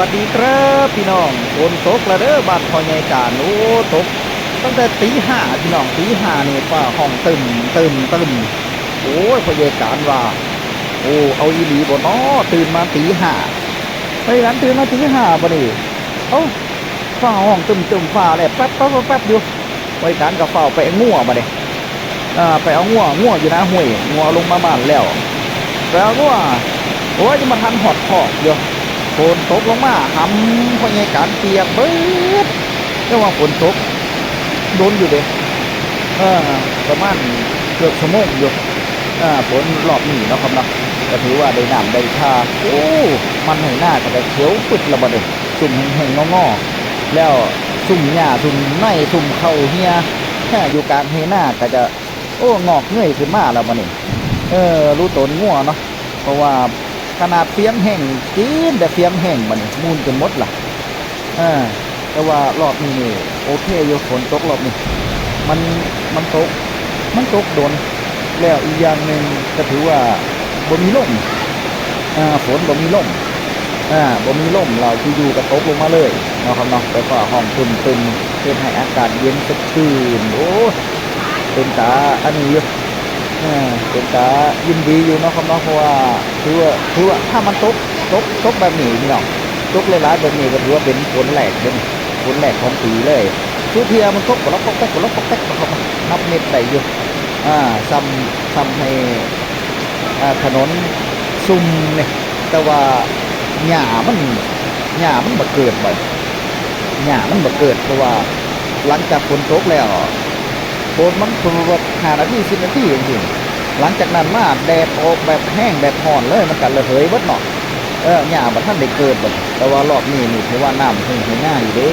สวัสดีครับพี่น้องฝนตกแล้วเด้อบ้านพอใหญ่การโอ้ตก ตั้งแต่ตีห้าพี่น้องตีห้านี่ฟ้าห้องตึมตึมตึมโอ้ยพอใหญ่การว่า โอ้เอาอีหลีบ่น้อตื่นมาตีห้าไปร้านตื่นมาตีห้าบ่นี่เอ้าฟ้าห้องตึมตึมฟ้าแลบแป๊บแป๊บแป๊บแป๊บอยู่ไปการกับฟ้าไปงัวมาเด้อ่าไปเอางัวงัวอยู่นะห้วยงัวลงมาบ้านแล้วไปเอางัวโอ้ยจะมาทันหอดขอบอยู่ ฝนตกลงมาหำพอใหญการเปียกเบิดเรียกว่าฝนตกโดนอยู่เด้เออประมาณเกือบชั่วโมงอยู่อ่าฝนรอบนี้นะครับเนาะก็ถือว่าได้น้ำได้ท่าโอ้มันให้หน้าก็ได้เขียวปึดระบาดเลยซุ่มแห้งงอๆแล้วซุ่มหญ้าซุ่มในซุ่มเข่าเฮียแค่อยู่กลางเฮหน้าก็จะโอ้งอกเงยขึ้นมาแล้วมันนี่เออรู้ตนง่วเนาะเพราะว่า ขนาดเฟียงแห้งจีนแต่เฟียงแห้งมันมูนจนมดล่ะอ่าแต่ว่ารอบนี้นี่โอเคอยู่ฝนตกรอบนี้มันมันตกมันตกโดน แล้วอีกอย่างหนึ่งก็ถือว่าบ่มีลมอ่าฝนบ่มีลมอ่าบ่มีลมเราที่อยู่ก็ตกลงมาเลยเนาะครับเนาะแต่ก็ห้องตึมตึมเพื่อให้อากาศเย็นสดชื่นโอ้เป็นตาอันนี้อยู่อ่า เป็นตายินดีอยู่เนาะครับเนาะเพราะว่าถือว่าถือว่าถ้ามันตกตกตกแบบนี้พี่น้องตกหลายๆแบบนี้ก็ถือว่าเป็นฝนแหลกเป็นฝนแหลกของปีเลยทุกเทียมันตกกดละปอกแป๊กกดละปอกแป๊กนะครับนับเม็ดได้อยู่อ่าซ้ำซ้ำให้อ่าถนนซุ่มเนี่ยแต่ว่าหญ้ามันหญ้ามันบ่เกิดบ่หญ้ามันบ่เกิดเพราะว่าหลังจากฝนตกแล้ว โคนมันคุณรถหานาทีสิบนาทีจริงๆหลังจากนั้นมาแดดออกแบบแห้งแบบห่อนเลยมันกันระเหยเบิดเนาะเออหญ้าบัดท่านได้เกิดบัดแต่ว่ารอบนี้นี่ถือว่าน้ำคงให้ง่าอยู่เด้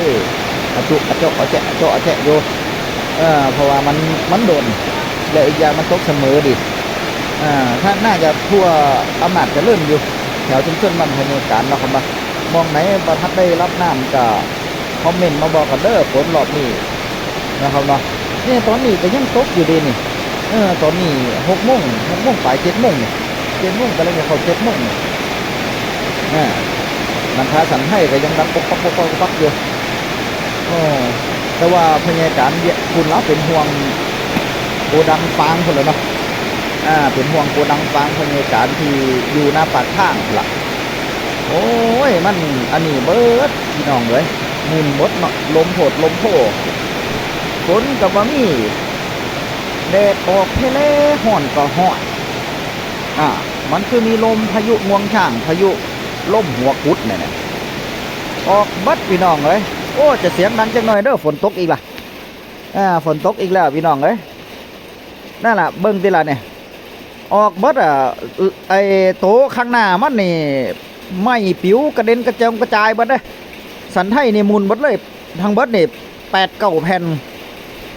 อาจุอาเจาะอาแจะอาเจาะอาแจะโยเออเพราะว่ามันมันโดนแล้วอีกอย่างมันตกเสมอดิอ่าถ้าน่าจะทั่วอำนาจจะเริ่มอยู่ แถวชุมชนมันพยการเราครับมามองไหนประทัดได้รับน้ำก็คอมเมนต์มาบอกกันเด้อฝนรอบนี้นะครับเนาะ เนี่ยตอนนี้ก็ยังตกอยู่ดีนี่เออตอนนี้หกโมงหกโมงปลายเจ็ดโมงเนี่ยเจ็ดโมงก็เลยจะเข้าเจ็ดโมงเนี่ยอ่านันทาสันให้ก็ยังดังปกปักปกปักปกปักอยู่โอ้แต่ว่าพยาการเนี่ยคุณรับเป็นห่วงโกดังฟางคนเลยเนาะอ่าเป็นห่วงโกดังฟางพยาการที่อยู่หน้าปากทางล่ะโอ้ยมันอันนี้เบิดพี่น้องเลยมุนบดเนาะลมโผดลมโผ ฝนกับบ่มีแดดออกเทเลห่อนก็ห่อนอ่ามันคือมีลมพายุงวงช่างพายุล่มหัวกุดเนี่ยนะออกบัดพี่น้องเลยโอ้จะเสียงดังจังหน่อยเด้อฝนตกอีกล่ะอ่าฝนตกอีกแล้วพี่น้องเลยนั่นแหละเบิ้งทีละเนี่ยออกบัดอะไอ้โตข้างหน้ามันนี่ไม่ปิวกระเด็นกระเจิงกระจายบัดเลยสันไทยนี่มุนบัดเลยทางบัดนี่แปดเก้าแผ่น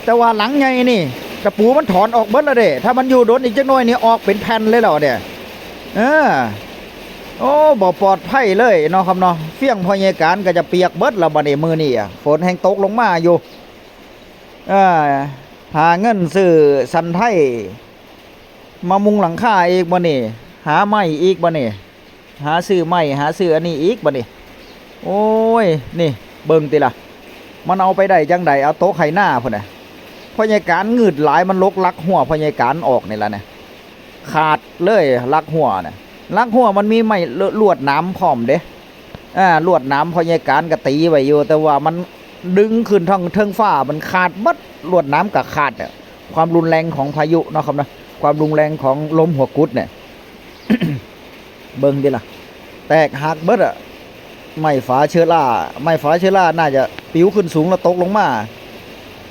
แต่ว่าหลังไงนี่ตะปูมันถอนออกเบิดแล้วเด้ถ้ามันอยู่โดนอีกจักหน่อยนี่ออกเป็นแผ่นเลยแล้วเนี่ยเออโอ้บ่ปลอดภัยเลยเนาะครับเนาะเฟี้ยงพอยาการก็จะเปียกเบิดแล้วบัดนี้มือนี่อะฝนแห้งตกลงมาอยู่เออหาเงินซื้อสันไทยมามุงหลังคาอีกบัดนี้หาไม้อีกบัดนี้หาซื้อไม้หาซื้ออันนี้อีกบัดนี้โอ้ยนี่เบิ่งติล่ะมันเอาไปได้จังใดเอาโต๊ะไข่หน้าพุ่นน่ะ พยาการงืดหลายมันลกลักหัวพยาการออกนี่ละเนี่ยขาดเลยลักหัวเนี่ยลักหัวมันมีไม่ลวดน้ำพร้อมเด้อ่าลวดน้ำพยาการก็ตีไว้อยู่ แต่ว่ามันดึงขึ้นทางเทิงฟ้ามันขาดบัดลวดน้ำกับขาดเนี่ยความรุนแรงของพายุเนาะครับนะความรุนแรงของลมหัวกุดเนี่ยเบิ่งดิล่ะ แตกหักเบิดอะไม่ฝาเชื้อราไม่ฝาเชื้อราน่าจะปิ้วขึ้นสูงแล้วตกลงมา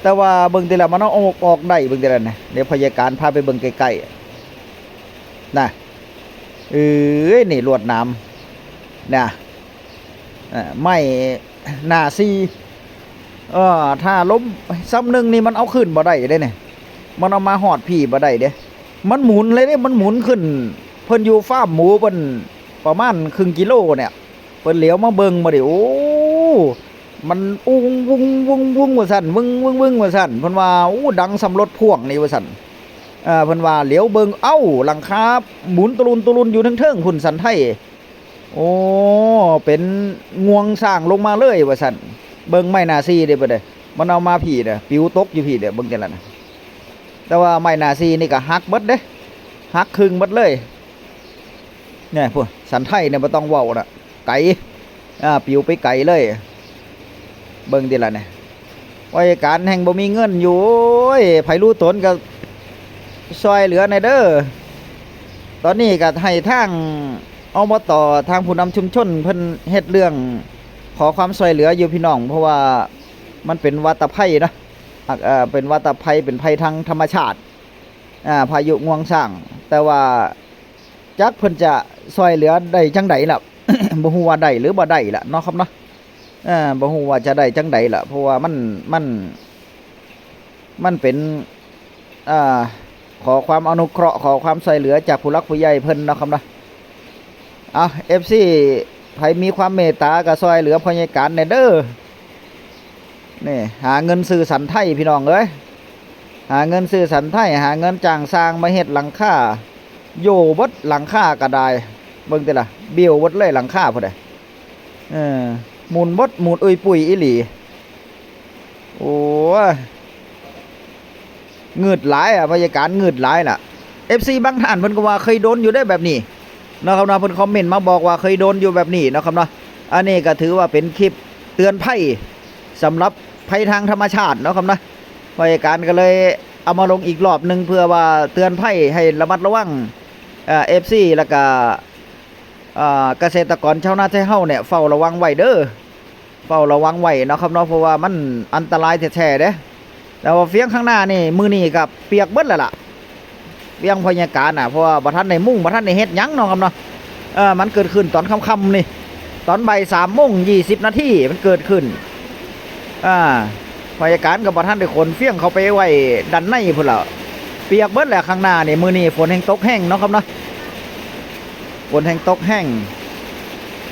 แต่ว่าเบิ่งทีละมันเอาออกออกได้เบิ่งทีละนะเดี๋ยวพยาการพาไปเบิ่งใกล้ๆนะเอ้ยนี่ลวดน้ำนะไม่หน้าซีเออถ้าล้มซ้ำหนึ่งนี่มันเอาขึ้นบ่ได้เด้เนี่ยมันเอามาหอดพี่บ่ได้เด้มันหมุนเลยเนี่ยมันหมุนขึ้น เพิ่นอยู่ฟาร์มหมูเพิ่นประมาณครึ่งกิโลเนี่ยเปิ้นเหลียวมาเบิ่งมาดิโอ้ มันอุ้งวุ้งวุ้งวุ้งว่าสั่นวึ้งวึ้งวึ้งว่าสั่นเพิ่นว่าโอ้ดังสำรถพ่วงนี่ว่าสั่นอ่าเพิ่นว่าเหลียวเบิงเอ้าหลังคาหมุนตะลุนตะลุนอยู่ทั้งเทิงหุ่นสันไทยโอ้เป็นงวงสร้างลงมาเลยว่าซั่นเบิงไม้นาซีเด้บ่ได้มันเอามาผีเด้อปิวตกอยู่ผีเด้อเบิงจังนั้นน่ะแต่ว่าไม้นาซีนี่ก็หักเบิดเด้หักครึ่งเบิดเลยเนี่ยพวกสันไทยเนี่ยบ่ต้องเว้าน่ะไก่อ่าปิวไปไกลเลย เบิ่งดิล่ะเนี่ยว่าการแห่งบ่มีเงินอยู่ยไผรู้ตนก็ซอยเหลือในเด้อ ตอนนี้ก็ให้ทางอบตทางผู้นำชุมชนเพิ่นเฮ็ดเรื่อง ขอความช่วยเหลืออยู่พี่น้อง เพราะว่ามันเป็นวัตภัยนะเอ่อเป็นวัตภัยเป็นภัยทางธรรมชาติอ่าพายุงวงสร้าง แต่ว่าจักเพิ่นจะช่วยเหลือได้จังไดล่ะบ่ฮู้ว่าได้หรือบ่ได้ล่ะเนาะครับเนาะ อ่าบ่ฮู้ว่าจะได้จังไดล่ะ เพราะว่ามันมัน มันเป็นอ่าขอความอนุเคราะห์ขอความช่วยเหลือจากผู้หลักผู้ใหญ่เพิ่นนะครับเนาะเอา FC ใครมีความเมตตาก็ซอยเหลือพยาการในเด้อนี่หาเงินซื้อสันไทยพี่น้องเอ้ยหาเงินซื้อสันไทยหาเงินจ้างสร้างมาเฮ็ดหลังคาโยบดหลังคาก็ได้เบิ่งติล่ะเบี้ยวบดเลยหลังคาพุ่นเด้เออ หมุนบดหมุนอุยปุยอีหลี โอ้เงืดหลายอะพยาการเงืดหลายล่ะ FC บางท่านเพิ่นก็ว่าเคยโดนอยู่ได้แบบนี้นะครับนะเพิ่นคอมเมนต์มาบอกว่าเคยโดนอยู่แบบนี้นะครับนะอันนี้ก็ถือว่าเป็นคลิปเตือนภัยสำหรับภัยทางธรรมชาตินะครับนะบริการก็เลยเอามาลงอีกรอบหนึ่งเพื่อว่าเตือนภัยให้ระมัดระวังเอ่อฟซีแล้วก็ เกษตรกรชาวนาไทยเฮาเนี่ยเฝ้าระวังไว้เด้อเฝ้าระวังไว้นะครับเนาะเพราะว่ามันอันตรายแท้ๆเด้แต่ว่าเฟียงข้างหน้านี่มือนี่กับเปียกเบิดแล้วล่ะเวียงพยาการอะเพราะว่าบัท่านในมุ่งบัท่านในเฮ็ดหยังเนาะครับเนาะเออมันเกิดขึ้นตอนค่ำๆนี่ ตอนบ่ายสามโมงยี่สิบนาทีมันเกิดขึ้นอ่าพยาการกับบัท่านได้ขนเฟี้ยงเขาไปไว้ดันในพุ่นละเปียกเบิดแหละข้างหน้านี่มือนี่ฝนแห้งตกแห้งเนาะครับเนาะ ฝนแห้งตกแห้ง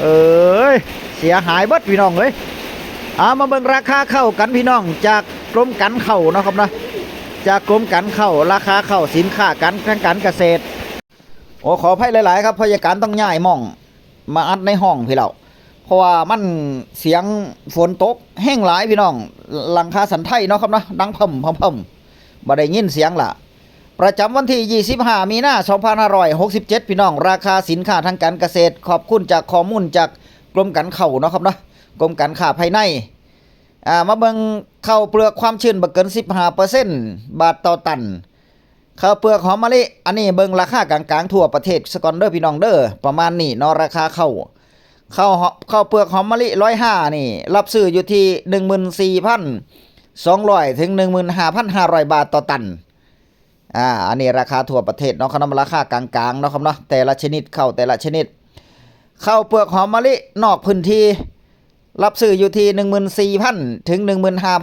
เอ้ยเสียหายเบิดพี่น้องเอ้ยเอามาเบิ่งราคาเข้ากันพี่น้อง จากกรมกันเข้านะครับนะจากกรมการเข้าราคาเข้าสินค้าการทางการเกษตร โอ้ขออภัยหลาย ๆ ครับพยาการต้องย้ายม่อง มาอัดในห้องพี่เราเพราะว่ามันเสียงฝนตกแห้งหลายพี่น้องหลังคาสันไทยเนาะครับนะดังพ่ำพ่ำพ่ำบ่ได้ยินเสียงล่ะ ประจำวันที่ 25 มีนา2567 พี่น้อง ราคาสินค้าทางการเกษตร ขอบคุณจากข้อมูลจากกรมการเข้าเนาะครับเนาะกรมการค้าภายในอ่ามาเบิ่งข้าวเปลือกความชื้นบ่เกิน 15%บาทต่อตันข้าวเปลือกหอมมะลิ อันนี้เบิ่งราคากลางๆทั่วประเทศสกอนเดอร์พี่น้องเดอ้อประมาณนี้เนาะราคาข้าวข้าวข้าวเปลือกหอมมะลิ105นี่ รับซื้ออยู่ที่14,200ถึง15,500บาทต่อตัน อ่าอันนี้ราคาทั่วประเทศเนาะคณะราคากลางๆเนาะครับเนาะแต่ละชนิดเข้าแต่ละชนิด เข้าเปลือกหอมมะลินอกพื้นที่รับซื้ออยู่ที่ 14,000 ถึง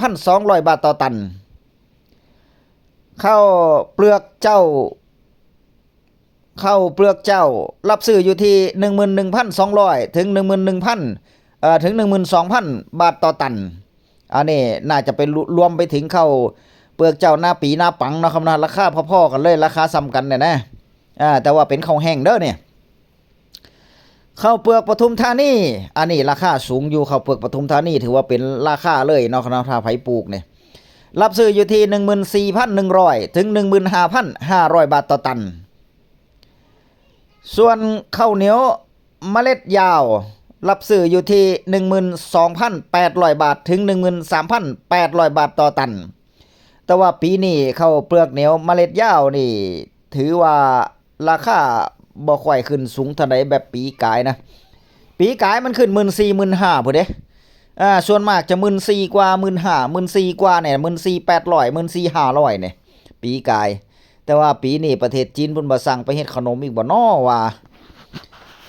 15,200 บาทต่อตัน เข้าเปลือกเจ้า เข้าเปลือกเจ้า รับซื้ออยู่ที่ 11,200 ถึง 11,000เอ่อถึง 12,000 บาทต่อตัน อันนี้น่าจะเป็นรวมไปถึงเข้า ลือกเจ้าหน้าปีหน้าปังเนาะครับนะราคาพอๆกันเลยราคาซ้ำกันเนี่ยนะอ่าแต่ว่าเป็นข้าวแห้งเด้อเนี่ยข้าวเปลือกปทุมธานีอันนี้ราคาสูงอยู่ข้าวเปลือกปทุมธานีถือว่าเป็นราคาเลยเนาะคณะถ้าไผปลูกเนี่ยรับซื้ออยู่ที่ 14,100 ถึง 15,500 บาทต่อตัน ส่วนข้าวเหนียวเมล็ดยาว รับซื้ออยู่ที่ 12,800 บาท ถึง 13,800 บาทต่อตัน แต่ว่าปีนี้ข้าเปลือกเหนียวเมล็ดยาวนี่ ถือว่าราคาบ่ค่อยขึ้นสูงเท่าใดแบบปีกายนะ ปีกายมันขึ้นหมื่นสี่หมื่นห้าพุ่นเด้อ่าส่วนมากจะหมื่นสี่กว่าหมื่นห้าหมื่นสี่กว่าเนี่ยหมื่นสี่แปดร้อยหมื่นสี่ห้าร้อยเนี่ยปีกาย แต่ว่าปีนี้ประเทศจีนเพิ่นบ่สั่งไปเฮ็ดขนมอีกบ่น้อว่า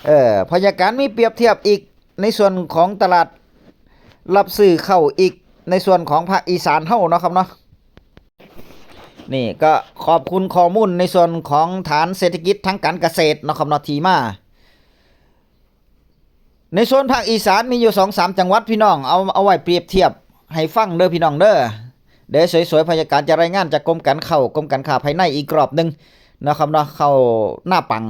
เออพยาการมีเปรียบเทียบอีกในส่วนของตลาดรับซื้อเข้าอีกในส่วนของภาคอีสานเฮาเนาะครับเนาะ นี่ก็ขอบคุณข้อมูลในส่วนของฐานเศรษฐกิจทางการเกษตรนะครับนาทีมาในส่วนภาคอีสานมีอยู่สองสามจังหวัดพี่น้องเอาเอาไว้เปรียบเทียบให้ฟังเด้อพี่น้องเด้อเดี๋ยวสวยๆพยาการจะรายงานจากกรมการเข้ากรมการค้าภายในอีกรอบหนึ่งนะครับเนาะเข้าหน้าปัง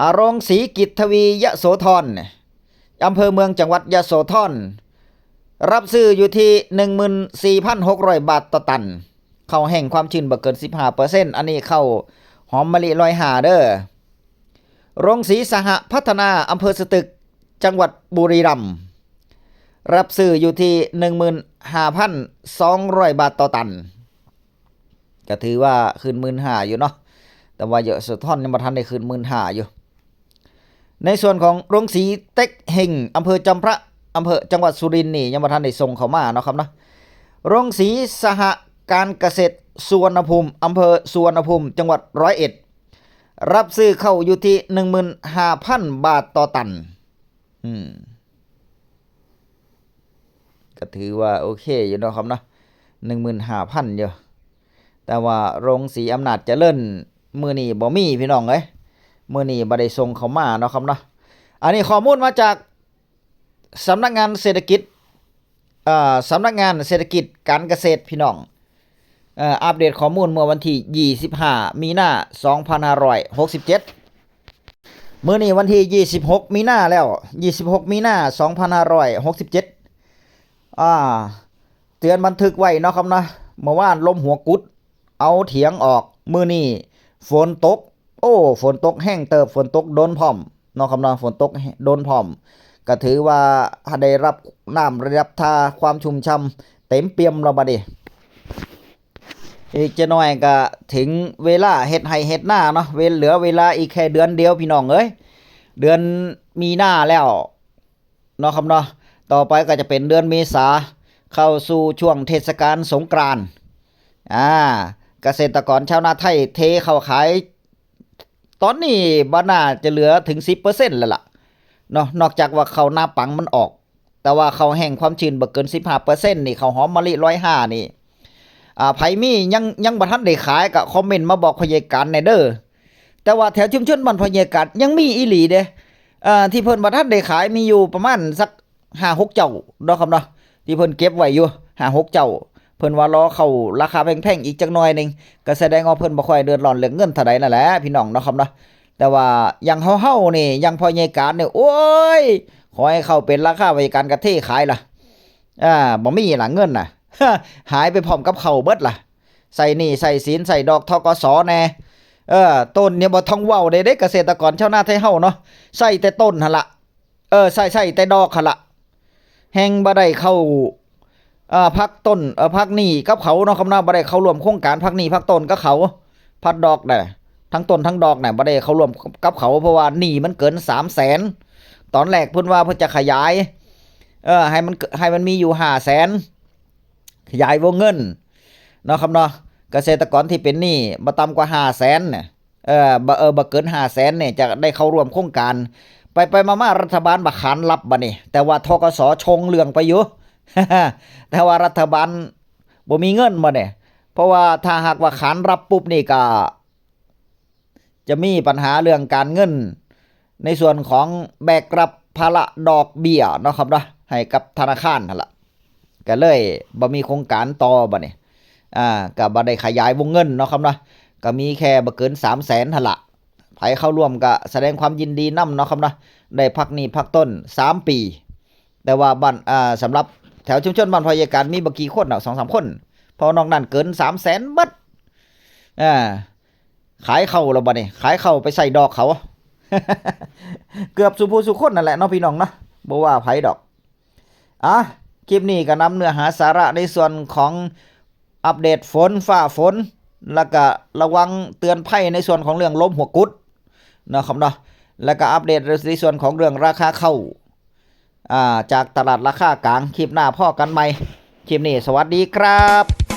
อารองศรีกิจทวียะโสธรอำเภอเมืองจังหวัดยะโสธรรับซื้ออยู่ที่ 14,600 บาทต่อตัน ข้าแห้งความชื้นบ่เกิน15%อันนี้เข้าหอมมะลิลอยหาเด้อโรงสีสหพัฒนาอำเภอสตึกจังหวัดบุรีรัมย์รับซื้ออยู่ที่ 15,200 บาทต่อตัน ก็ถือว่าขึ้นหมื่นหาอยู่เนาะแต่ว่าเยอะสุดท่อนยังมาทันได้ขึ้นหมื่นหาอยู่ ในส่วนของโรงสีเต็กเฮงอำเภอจำพระอำเภอจังหวัดสุรินทร์นี่ยังมาทันได้ส่งเขามาเนาะครับเนาะโรงสีสห การเกษตรสุวรรณภูมิอำเภอสุวรรณภูมิจังหวัดร้อยเอ็ดรับซื้อเข้าอยู่ที่หนึ่งหมื่นห้าพันบาทต่อตัน อืม ก็ถือว่าโอเคอยู่นะครับเนาะหนึ่งหมื่นห้าพันอยู่แต่ว่าโรงสีอำนาจจเจริญมือนี้บ่มีพี่น้องเอ้ยมือนี้บ่ได้ส่งเขามาเนาะครับเนาะอันนี้ข้อมูลมาจากสำนักงานเศรษฐกิจอ่าสำนักงานเศรษฐกิจการเกษตรพี่น้อง อ่ออัปเดตข้อมูลเมื่อวันที่ 25 มีนา2567 มื้อนี้วันที่ 26 มีนาแล้ว 26 มีนา2567 อ่า เตือนบันทึกไว้เนาะครับนะเมื่อวานลมหัวกุด เอาเถียงออก มือนี่ฝนตก โอ้ ฝนตกแห้งเติบ ฝนตกโดนพร้อมเนาะครับนาะฝนตกโดนพร้อม ก็ถือว่าได้รับน้ำระดับทาความชุ่มช่ำเต็มเปี่ยมเราบัดนี้ อีกจะน้อยก็ถึงเวลาเฮ็ดไห้เฮ็ดหน้าเนาะเวลเหลือเวลาอีกแค่เดือนเดียวพี่น้องเอ้ยเดือนมีหน้าแล้วเนาะครับเนาะต่อไปก็จะเป็นเดือนเมษาเข้าสู่ช่วงเทศกาลสงกรานต์อ่าเกษตรกรชาวนาไทยเทเข้าขาย ตอนนี้บ้าน่าจะเหลือถึง 10%แล้วล่ะเนาะนอกจากว่าเขาหน้าปังมันออก แต่ว่าเขาแห้งความชื้นบ่เกิน 15%นี่เขาหอมมะลิ105นี่ อ่าไผมียังยังบ่ทันได้ขายก็คอมเมนต์มาบอกพยาการในเด้อแต่ว่าแถวชุมชนบ้านพยาการยังมีอีหลีเด้อ่าที่เพิ่นบ่ทันได้ขายมีอยู่ประมาณสัก5-6เจ้าเนาะครับเนาะที่เพิ่นเก็บไว้อยู่หาหกเจ้าเพิ่นว่ารอเข้าราคาแพงๆอีกจักหน่อยหนึงก็แสดงว่าเพิ่นบ่ค่อยเดือดร้อนเรื่องเงินเท่าใดนั่นแหละพี่น้องเนาะครับเนาะแต่ว่าอย่างเฮาๆนี่อย่างพอใหญ่การเนี่ยโอ้ยขอให้เข้าเป็นราคาไว้การกะเทขายล่ะอ่าบ่มีหล่ะเงินน่ะ หายไปพร้อมกับเขาเบิดล่ะ ใส่หนี้ใส่สินใส่ดอกทกสแน่เออต้นเนี่ยบ่ท่องเว้าได้เด้เกษตรกรชาวนาไทยเฮาเนาะใส่แต่ต้นหั่นละเออใส่ใส่แต่ดอกหั่นละแห่งบ่ได้เข้าเอ่อพักต้นเอ่อพักหนี้กับเขาเนาะครับเนาบ่ได้เข้าร่วมโครงการพักหนี้พักต้นกับเขาพักดอกน่ะทั้งต้นทั้งดอกน่ะบ่ได้เข้าร่วมกับเขาเพราะว่าหนี้มันเกิน300,000ตอนแรกเพิ่นว่าเพิ่นจะขยาย เออให้มันให้มันมีอยู่500,000 ขยายวงเงินเนาะครับเนาะเกษตรกรที่เป็นหนี้บ่ต่ำกว่า500,000เนี่ยเออบ่เออบ่เกิน500,000เนี่ยจะได้เข้าร่วมโครงการ ไปไปมามารัฐบาลบักขานรับบัดนี้แต่ว่าทกสชงเรื่องไปอยู่แต่ว่ารัฐบาลบ่มีเงินมาเนี่ยเพราะว่าถ้าหากว่าขานรับปุ๊บนี่ก็จะมีปัญหาเรื่องการเงิน ในส่วนของแบกรับภาระดอกเบี้ยเนาะครับเนาะให้กับธนาคารนั่นแหละ ก็เลยบ่มีโครงการต่อบัดนี้อ่าก็บ่ได้ขยายวงเงินเนาะครับเนาะก็มีแค่บ่เกิน3 0 0 0 0 0หั่นละไผเข้าร่วมก็แสดงความยินดีนํเนาะครับเนาะได้พักนี้พักต้น 3 ปี แต่ว่าบ้านอ่าสำหรับแถวชุมชนบ้านพยาการมีบ่กี่คนเนาะ2-3คนพอนอกนั้นเกิน300,000บัดอ่าขายเข้าแล้วบัดนี้ขายเข้าไปใส่ดอกเขา เกือบสุผู้สุคนนั่นแหละเนาะพี่น้องเนาะบ่ว่าไผดอกอะ คลิปนี้ก็นำเนื้อหาสาระในส่วนของอัปเดตฝนฝ่าฝน แล้วก็ระวังเตือนภัยในส่วนของเรื่องลมหัวกุดนะครับเนาะแล้วก็อัปเดตในส่วนของเรื่องราคาเข้าวอ่าจากตลาดราคากลางคลิปหน้าพ่อกันใหม่คลิปนี้สวัสดีครับ